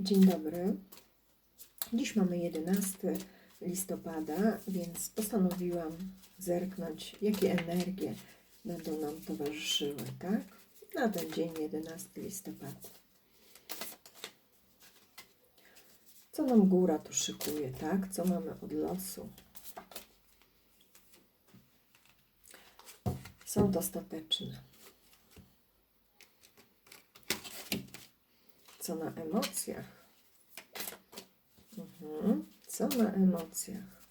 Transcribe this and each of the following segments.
Dzień dobry. Dziś mamy 11 listopada, więc postanowiłam zerknąć, jakie energie będą nam towarzyszyły, tak? Na ten dzień 11 listopada. Co nam góra tu szykuje, tak? Co mamy od losu? Sąd ostateczny. Co na emocjach? Mhm. Co na emocjach?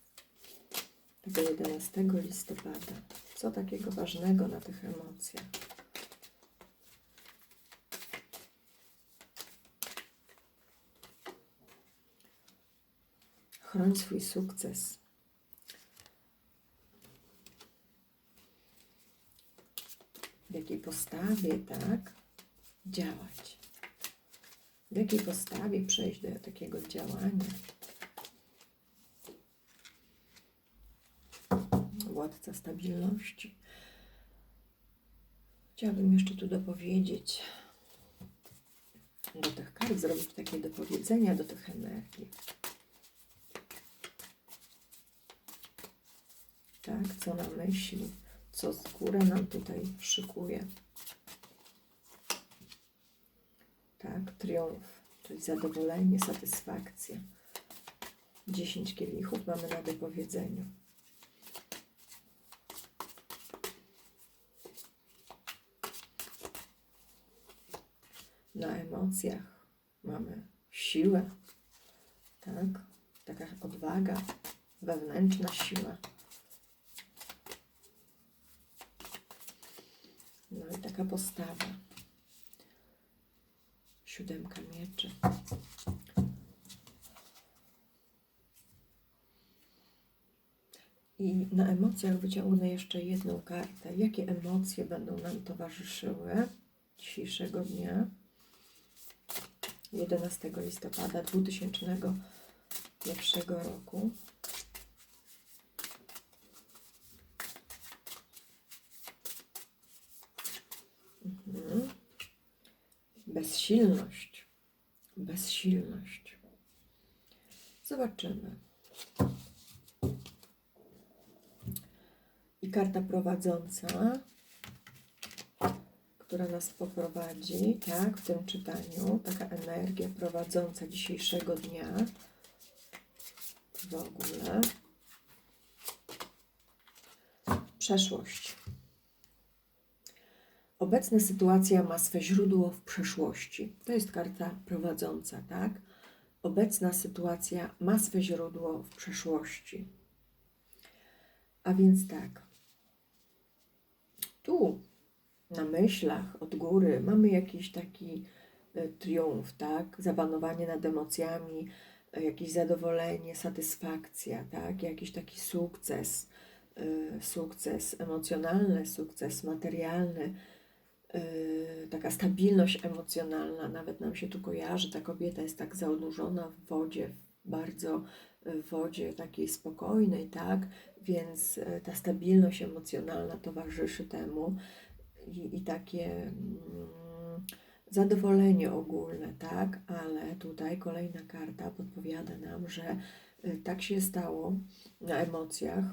Tego 11 listopada. Co takiego ważnego na tych emocjach? Chroń swój sukces. W jakiej postawie, tak? Działać. W jakiej postawie przejść do takiego działania? Władca stabilności. Chciałabym jeszcze tu dopowiedzieć, do tych kart zrobić takie dopowiedzenia do tych energii. Tak, co na myśli, co z góry nam tutaj szykuje. Tak, triumf, czyli zadowolenie, satysfakcja. 10 kielichów mamy na dopowiedzeniu. Na emocjach mamy siłę, tak? Taka odwaga, wewnętrzna siła. No i taka postawa. Siódemka mieczy. I na emocjach wyciągnę jeszcze jedną kartę. Jakie emocje będą nam towarzyszyły dzisiejszego dnia? 11 listopada 2001 roku. Mhm. Bezsilność. Bezsilność. Zobaczymy. I karta prowadząca, która nas poprowadzi, tak, w tym czytaniu, taka energia prowadząca dzisiejszego dnia w ogóle. Przeszłość. Obecna sytuacja ma swe źródło w przeszłości. To jest karta prowadząca, tak? Obecna sytuacja ma swe źródło w przeszłości. A więc tak. Tu na myślach od góry mamy jakiś taki y, triumf, tak? Zapanowanie nad emocjami, y, jakieś zadowolenie, satysfakcja, tak? Jakiś taki sukces, y, sukces emocjonalny, sukces materialny, taka stabilność emocjonalna, nawet nam się tu kojarzy, ta kobieta jest tak zanurzona w wodzie, bardzo w wodzie takiej spokojnej, tak? Więc y, ta stabilność emocjonalna towarzyszy temu i, i takie mm, zadowolenie ogólne, tak? Ale tutaj kolejna karta podpowiada nam, że y, tak się stało na emocjach,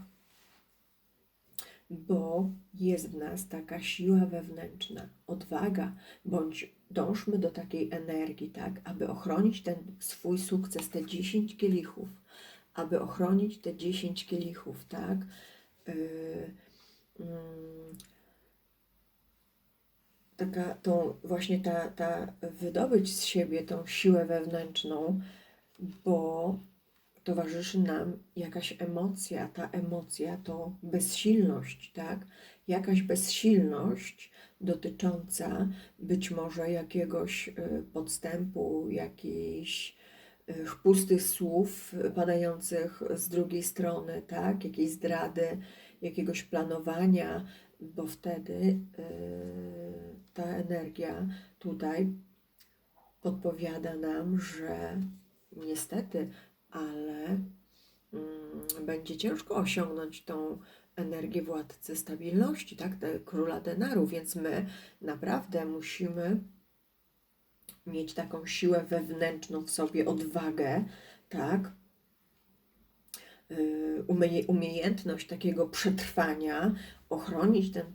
bo jest w nas taka siła wewnętrzna, odwaga, bądź dążmy do takiej energii, tak, aby ochronić ten swój sukces, te 10 kielichów, aby ochronić te 10 kielichów, tak. Yy, yy, taka tą właśnie ta, ta wydobyć z siebie tą siłę wewnętrzną, bo towarzyszy nam jakaś emocja. Ta emocja to bezsilność, tak? Jakaś bezsilność dotycząca być może jakiegoś y, podstępu, jakichś y, pustych słów padających z drugiej strony, tak? Jakiejś zdrady, jakiegoś planowania, bo wtedy y, ta energia tutaj podpowiada nam, że niestety ale mm, będzie ciężko osiągnąć tą energię władcy stabilności, tak, króla denarów, więc my naprawdę musimy mieć taką siłę wewnętrzną w sobie, odwagę, tak? Y, umie- umiejętność takiego przetrwania, ochronić ten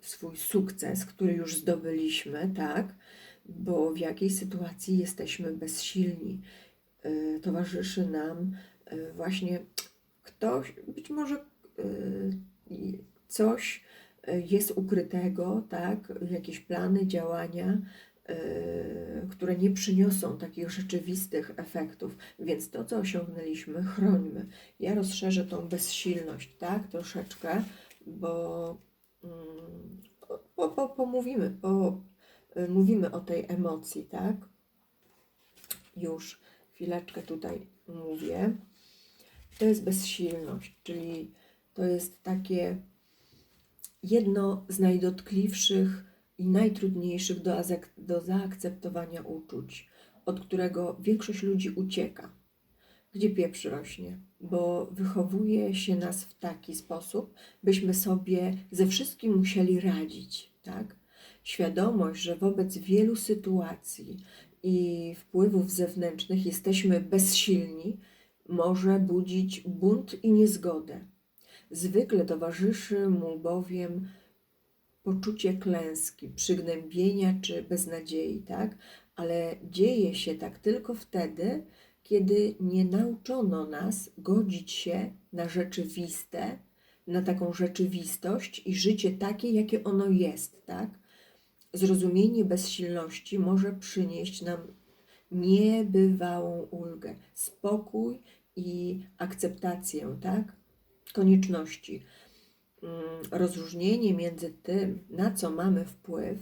swój sukces, który już zdobyliśmy, tak? Bo w jakiej sytuacji jesteśmy bezsilni. Y, Towarzyszy nam y, właśnie ktoś, być może y, coś jest ukrytego, tak? Jakieś plany, działania, które nie przyniosą takich rzeczywistych efektów. Więc to, co osiągnęliśmy, chrońmy. Ja rozszerzę tą bezsilność, tak? Troszeczkę, bo mm, po, po, pomówimy, po, y, mówimy o tej emocji, tak? Już chwileczkę tutaj mówię. To jest bezsilność, czyli to jest takie jedno z najdotkliwszych i najtrudniejszych do, do zaakceptowania uczuć, od którego większość ludzi ucieka. Gdzie pieprz rośnie? Bo wychowuje się nas w taki sposób, byśmy sobie ze wszystkim musieli radzić, tak? Świadomość, że wobec wielu sytuacji i wpływów zewnętrznych jesteśmy bezsilni, może budzić bunt i niezgodę. Zwykle towarzyszy mu bowiem poczucie klęski, przygnębienia czy beznadziei, tak? Ale dzieje się tak tylko wtedy, kiedy nie nauczono nas godzić się na rzeczywiste, na taką rzeczywistość i życie takie, jakie ono jest, tak? Zrozumienie bezsilności może przynieść nam niebywałą ulgę, spokój i akceptację, tak? Konieczności. Mm, Rozróżnienie między tym, na co mamy wpływ,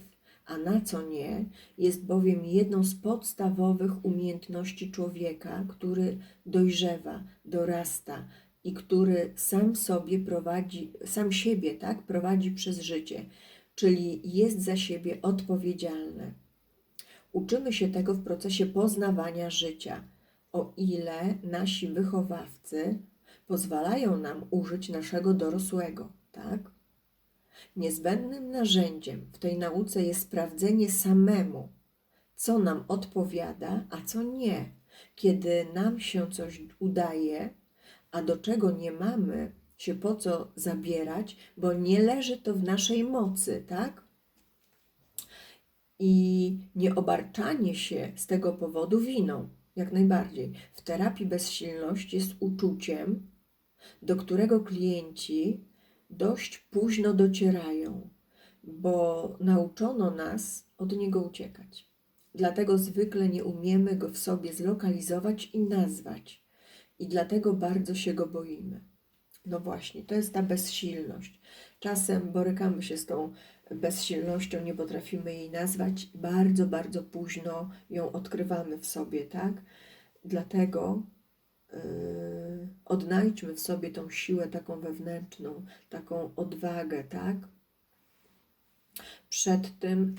a na co nie, jest bowiem jedną z podstawowych umiejętności człowieka, który dojrzewa, dorasta i który sam sobie prowadzi, sam siebie, tak, prowadzi przez życie, czyli jest za siebie odpowiedzialny. Uczymy się tego w procesie poznawania życia, o ile nasi wychowawcy pozwalają nam użyć naszego dorosłego, tak? Niezbędnym narzędziem w tej nauce jest sprawdzenie samemu, co nam odpowiada, a co nie. Kiedy nam się coś udaje, a do czego nie mamy się po co zabierać, bo nie leży to w naszej mocy, tak? i nie obarczanie się z tego powodu winą, jak najbardziej. W terapii bezsilność jest uczuciem, do którego klienci dość późno docierają, bo nauczono nas od niego uciekać. Dlatego zwykle nie umiemy go w sobie zlokalizować i nazwać, i dlatego bardzo się go boimy. No właśnie, to jest ta bezsilność. Czasem borykamy się z tą bezsilnością, nie potrafimy jej nazwać, bardzo, bardzo późno ją odkrywamy w sobie, tak? Dlatego yy, odnajdźmy w sobie tą siłę taką wewnętrzną, taką odwagę, tak? Przed tym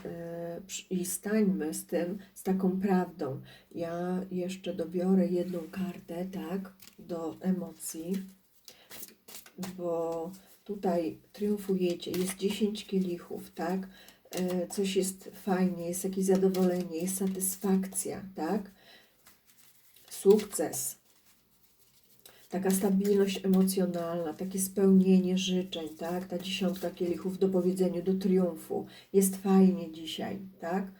yy, i stańmy z tym, z taką prawdą. Ja jeszcze dobiorę jedną kartę, tak, do emocji, bo tutaj triumfujecie, jest 10 kielichów, tak? E, Coś jest fajnie, jest jakieś zadowolenie, jest satysfakcja, tak? Sukces, taka stabilność emocjonalna, takie spełnienie życzeń, tak? Ta dziesiątka kielichów do powiedzeniu, do triumfu. Jest fajnie dzisiaj, tak?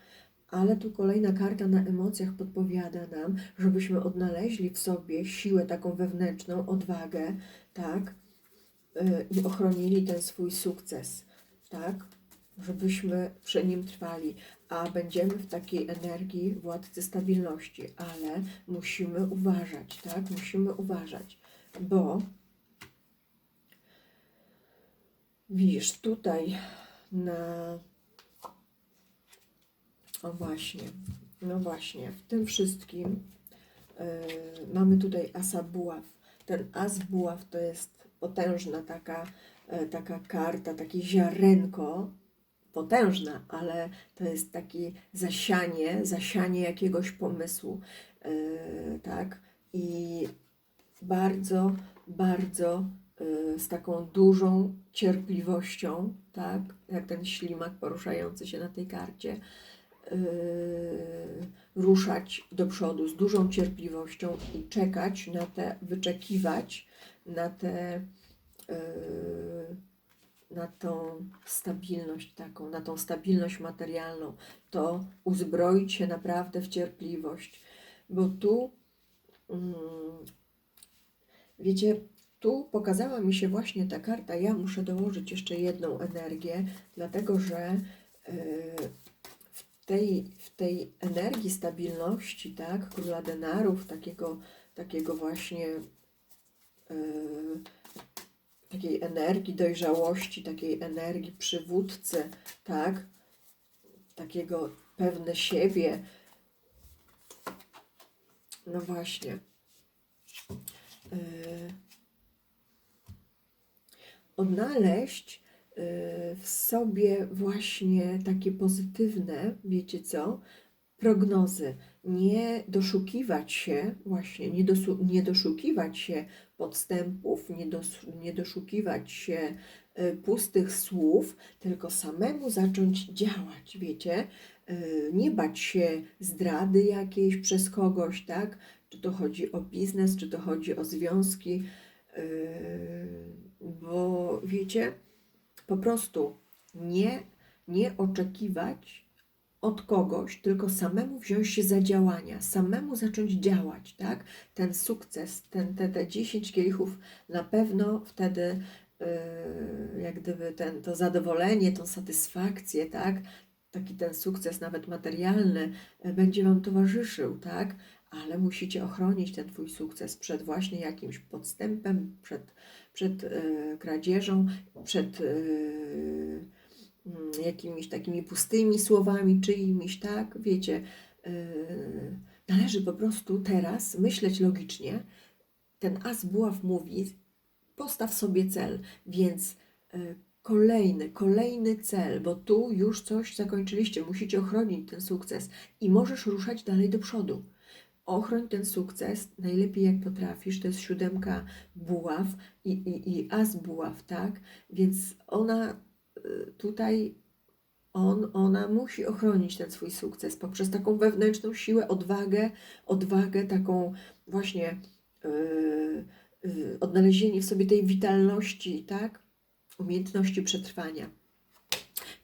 Ale tu kolejna karta na emocjach podpowiada nam, żebyśmy odnaleźli w sobie siłę taką wewnętrzną, odwagę, tak? I ochronili ten swój sukces, tak? Żebyśmy przy nim trwali, a będziemy w takiej energii władcy stabilności, ale musimy uważać, tak? Musimy uważać, bo widzisz, tutaj na. O właśnie, no właśnie, w tym wszystkim y, mamy tutaj asa buław. Ten as buław to jest potężna taka, e, taka karta, takie ziarenko, potężna, ale to jest takie zasianie, zasianie jakiegoś pomysłu, e, tak? I bardzo, bardzo e, z taką dużą cierpliwością, tak? Jak ten ślimak poruszający się na tej karcie, ruszać do przodu z dużą cierpliwością i czekać na te, wyczekiwać na te, yy, na tą stabilność taką, na tą stabilność materialną, to uzbroić się naprawdę w cierpliwość, bo tu, mm, wiecie, tu pokazała mi się właśnie ta karta. Ja muszę dołożyć jeszcze jedną energię, dlatego że yy, w tej, w tej energii stabilności, tak, króla denarów, takiego, takiego właśnie takiej energii dojrzałości, takiej energii przywódcy, tak, takiego pewne siebie. No właśnie. Yy, odnaleźć y, w sobie właśnie takie pozytywne, wiecie co, prognozy. Nie doszukiwać się, właśnie, nie, dosu, nie doszukiwać się podstępów, nie, dos, nie doszukiwać się y, pustych słów, tylko samemu zacząć działać, wiecie? Y, nie bać się zdrady jakiejś przez kogoś, tak? Czy to chodzi o biznes, czy to chodzi o związki bo wiecie, po prostu nie, nie oczekiwać od kogoś, tylko samemu wziąć się za działania, samemu zacząć działać, tak? Ten sukces, ten, te, te 10 kielichów na pewno wtedy yy, jak gdyby ten, to zadowolenie, tą satysfakcję, tak? Taki ten sukces nawet materialny yy, będzie Wam towarzyszył, tak? Ale musicie ochronić ten Twój sukces przed właśnie jakimś podstępem, przed przed e, kradzieżą, przed mm, jakimiś takimi pustymi słowami czyimiś, tak? Wiecie, e, należy po prostu teraz myśleć logicznie. Ten as buław mówi, postaw sobie cel, więc kolejny, kolejny cel, bo tu już coś zakończyliście, musicie ochronić ten sukces i możesz ruszać dalej do przodu ochroń ten sukces najlepiej jak potrafisz. To jest siódemka buław i, i, i as buław, tak? Więc ona tutaj, on, ona musi ochronić ten swój sukces poprzez taką wewnętrzną siłę, odwagę, odwagę taką właśnie yy, yy, odnalezienie w sobie tej witalności, tak? Umiejętności przetrwania.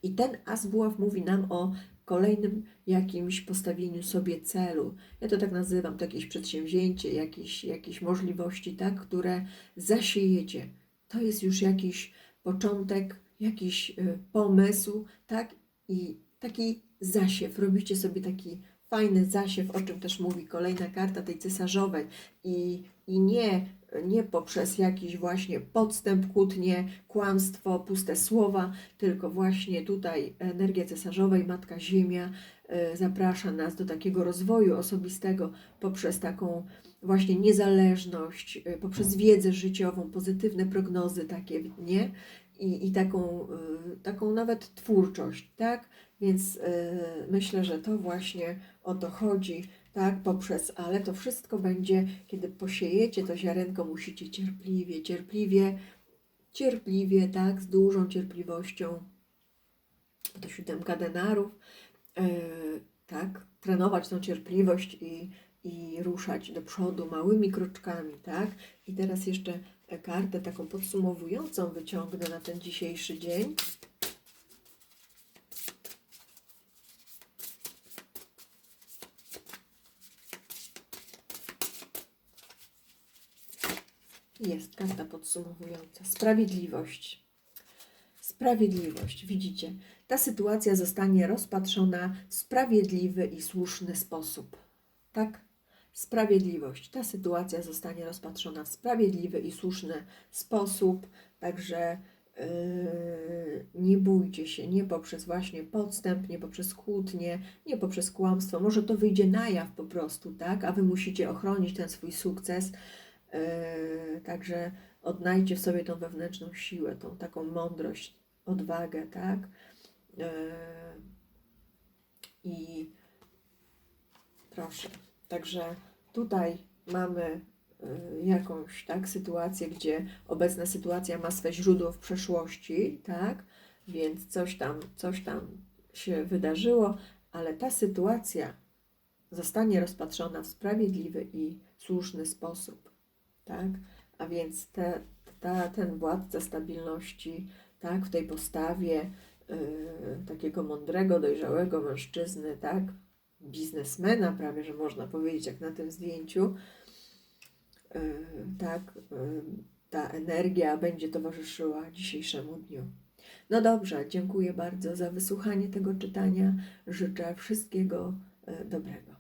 I ten as buław mówi nam o kolejnym jakimś postawieniu sobie celu. Ja to tak nazywam, to jakieś przedsięwzięcie, jakieś, jakieś możliwości, tak, które zasiejecie. To jest już jakiś początek, jakiś y, pomysł, tak, i taki zasiew. Robicie sobie taki fajny zasiew, o czym też mówi kolejna karta tej cesarzowej. I, i nie nie poprzez jakiś właśnie podstęp, kłótnie, kłamstwo, puste słowa, tylko właśnie tutaj energia cesarzowej, Matka Ziemia e, zaprasza nas do takiego rozwoju osobistego poprzez taką właśnie niezależność, e, poprzez wiedzę życiową, pozytywne prognozy takie, nie? I, i taką, e, taką nawet twórczość, tak? Więc myślę, że to właśnie o to chodzi tak, poprzez, ale to wszystko będzie, kiedy posiejecie to ziarenko, musicie cierpliwie, cierpliwie, cierpliwie, tak, z dużą cierpliwością, to siódemka denarów, yy, tak, trenować tą cierpliwość i, i ruszać do przodu małymi kroczkami, tak. I teraz jeszcze kartę taką podsumowującą wyciągnę na ten dzisiejszy dzień. Jest karta podsumowująca. Sprawiedliwość. Sprawiedliwość. Widzicie, ta sytuacja zostanie rozpatrzona w sprawiedliwy i słuszny sposób. Tak? Sprawiedliwość. Ta sytuacja zostanie rozpatrzona w sprawiedliwy i słuszny sposób. Także yy, nie bójcie się, nie poprzez właśnie podstęp, nie poprzez kłótnie, nie poprzez kłamstwo. Może to wyjdzie na jaw po prostu, tak? A wy musicie ochronić ten swój sukces Yy, także odnajdźcie w sobie tą wewnętrzną siłę, tą taką mądrość, odwagę, tak? Yy, I proszę. Także tutaj mamy yy, jakąś tak sytuację, gdzie obecna sytuacja ma swe źródło w przeszłości, tak? Więc coś tam, coś tam się wydarzyło, ale ta sytuacja zostanie rozpatrzona w sprawiedliwy i słuszny sposób, tak? A więc te, ta, ten władca stabilności, tak, w tej postawie y, takiego mądrego, dojrzałego mężczyzny, tak, biznesmena prawie, że można powiedzieć, jak na tym zdjęciu, y, tak, y, ta energia będzie towarzyszyła dzisiejszemu dniu. No dobrze, dziękuję bardzo za wysłuchanie tego czytania. Życzę wszystkiego y, dobrego.